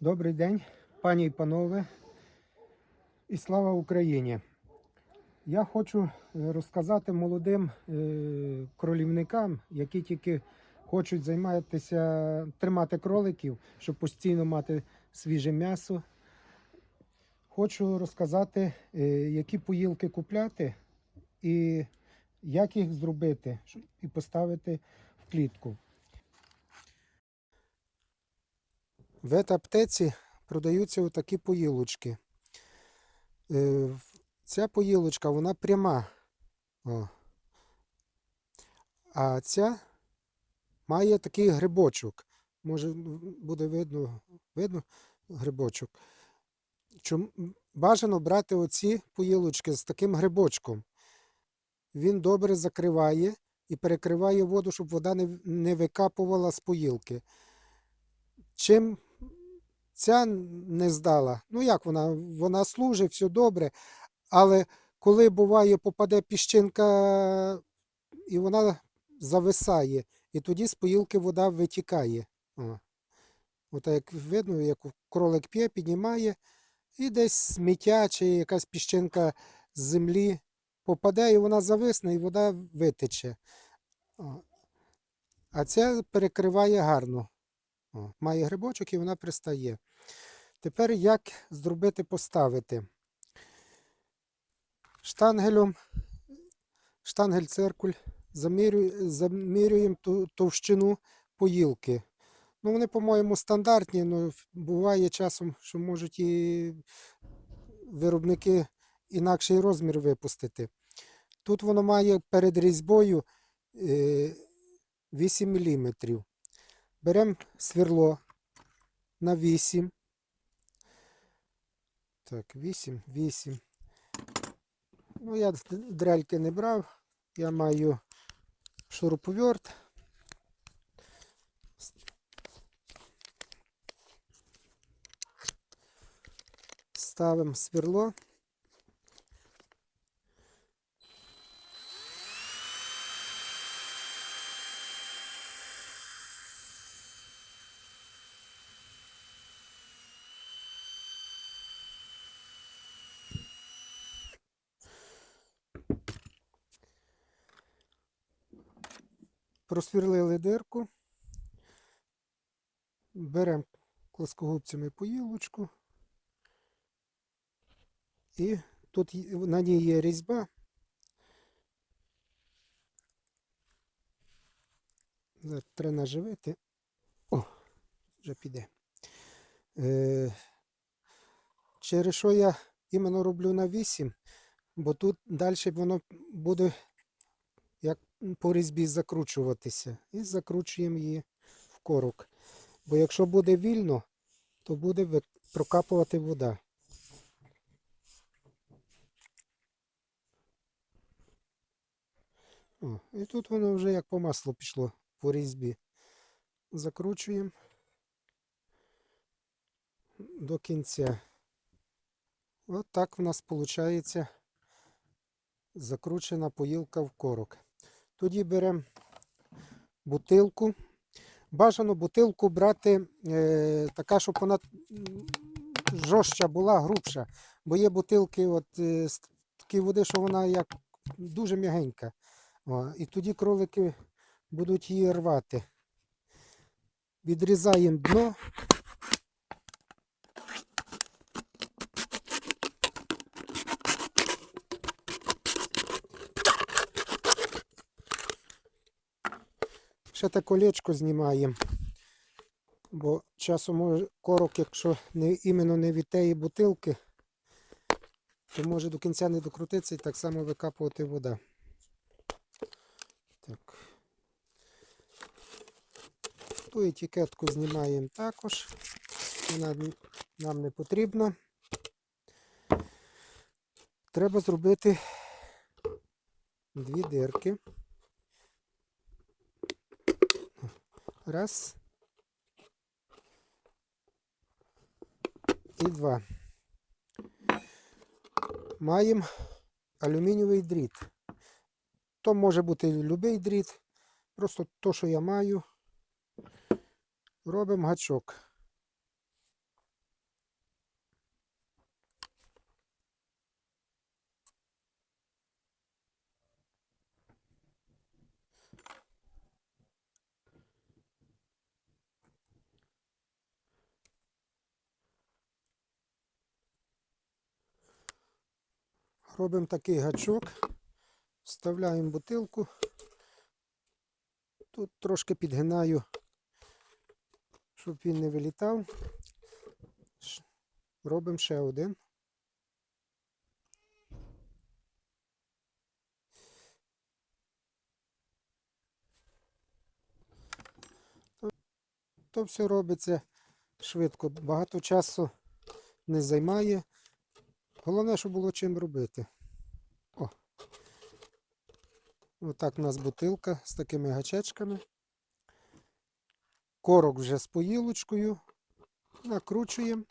Добрий день, пані і панове, і слава Україні! Я хочу е, розказати молодим е, кролівникам, які тільки хочуть займатися, тримати кроликів, щоб постійно мати свіже м'ясо. Хочу розказати, е, які поїлки купляти і як їх зробити і поставити в клітку. В етаптеці продаються отакі поїлочки. Е, Ця поїлочка, вона пряма. О. А ця має такий грибочок. Може, буде видно, видно грибочок. Чом, бажано брати оці поїлочки з таким грибочком. Він добре закриває і перекриває воду, щоб вода не, не викапувала з поїлки. Чим ця не здала. Ну як вона? Вона служить, все добре. Але коли буває, попаде піщинка і вона зависає, і тоді з поїлки вода витікає. О. Як видно, як кролик п'є, піднімає, і десь сміття чи якась піщинка з землі попаде, і вона зависне, і вода витече. О. А ця перекриває гарно. О, має грибочок і вона пристає. Тепер як зробити поставити? Штангелем, штангель-циркуль, замірює- замірюємо ту- товщину поїлки. Ну, вони, по-моєму, стандартні, але буває часом, що можуть і виробники інакший розмір випустити. Тут воно має перед різьбою е, 8 мм. Беремо сверло на 8. Так, 8, 8. Ну, я дрельки не брав. Я маю шуруповерт. Ставимо сверло. Просвірлили дирку, беремо плоскогубцями поїлочку. І тут на ній є різьба. Зараз треба наживити. О, вже піде. Е, через що я іменно роблю на 8, бо тут далі воно буде як по різьбі закручуватися. І закручуємо її в корок. Бо якщо буде вільно, то буде прокапувати вода. О, і тут воно вже як по маслу пішло по різьбі. Закручуємо до кінця. От в нас виходить закручена поїлка в корок. Тоді беремо бутилку. Бажано бутилку брати е, така, щоб вона жорстча була, грубша. Бо є бутилки от, е, з такої води, що вона як дуже м'ягенька. І тоді кролики будуть її рвати. Відрізаємо дно. Ще те колечко знімаємо. Бо часом корок, якщо не, іменно не від тієї бутилки, то може до кінця не докрутитися і так само викапувати вода. Так. Ту етикетку знімаємо також. Вона нам не потрібна. Треба зробити дві дирки. Раз. І два. Маємо алюмінієвий дріт. То може бути будь-який дріт. Просто то, що я маю. Робимо гачок. Робимо такий гачок, вставляємо бутилку. Тут трошки підгинаю, щоб він не вилітав. Робимо ще один. То- все робиться швидко, багато часу не займає. Головне, щоб було чим робити. О. Отак у нас бутилка з такими гачечками. Корок вже з поїлочкою. Накручуємо.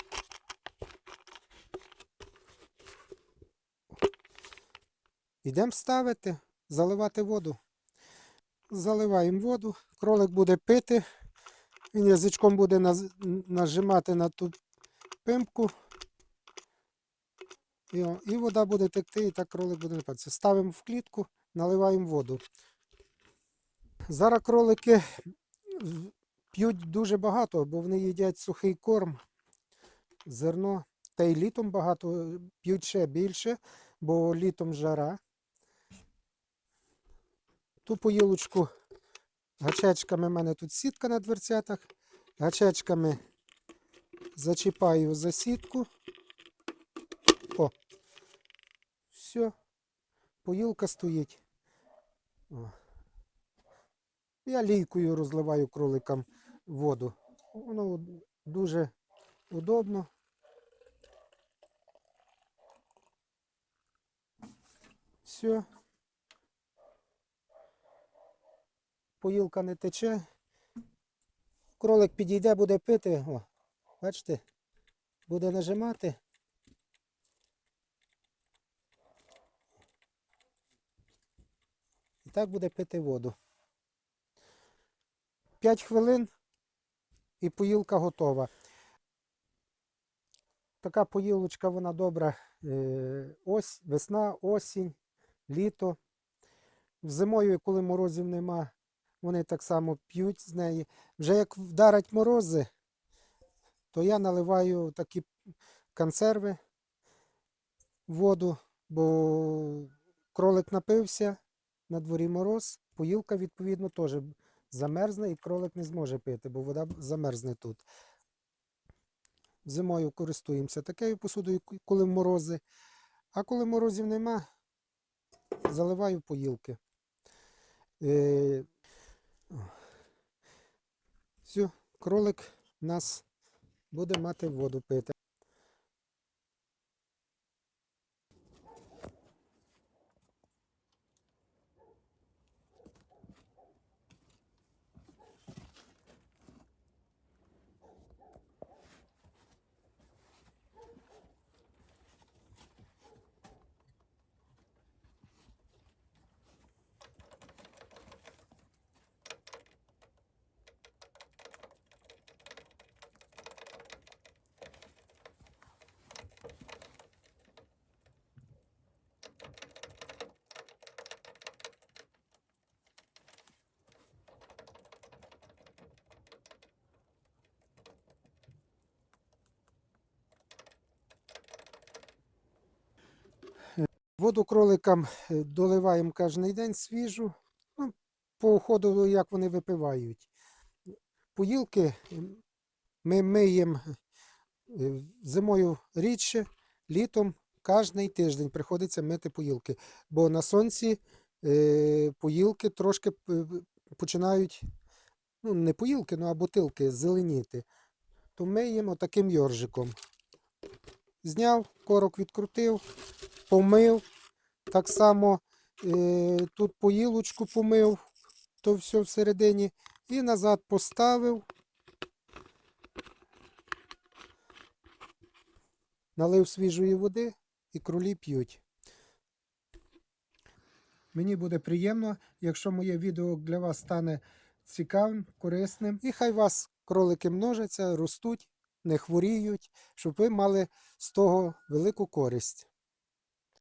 Йдемо ставити, заливати воду. Заливаємо воду, кролик буде пити, він язичком буде нажимати на ту пимпку. І, і вода буде текти, і так кролик буде напатися. Ставимо в клітку, наливаємо воду. Зараз кролики п'ють дуже багато, бо вони їдять сухий корм, зерно. Та й літом багато п'ють ще більше, бо літом жара. Ту поїлочку гачечками в мене тут сітка на дверцятах. Гачечками зачіпаю за сітку. О. Все. Поїлка стоїть. Я лійкою розливаю кроликам воду. Воно дуже удобно. Все. Поїлка не тече. Кролик підійде, буде пити. О, бачите, буде нажимати. Так буде пити воду. 5 хвилин і поїлка готова. Така поїлочка, вона добра. е, Ось, весна, осінь, літо. Зимою, коли морозів нема, вони так само п'ють з неї. Вже як вдарять морози, то я наливаю такі консерви воду, бо кролик напився, на дворі мороз, поїлка, відповідно, теж замерзне і кролик не зможе пити, бо вода замерзне тут. Зимою користуємося такою посудою, коли морози. А коли морозів нема, заливаю поїлки. Е, все, кролик у нас буде мати воду пити. Воду кроликам е, доливаємо кожен день свіжу, ну, по уходу, як вони випивають. Поїлки ми миємо е, зимою рідше, літом кожний тиждень приходиться мити поїлки, бо на сонці е, поїлки трошки починають, ну не поїлки, ну а бутилки зеленіти. То миємо таким йоржиком. Зняв, корок відкрутив, помив. Так само е, тут поїлочку помив, то все всередині. І назад поставив. Налив свіжої води і кролі п'ють. Мені буде приємно, якщо моє відео для вас стане цікавим, корисним. І хай вас кролики множаться, ростуть, не хворіють, щоб ви мали з того велику користь.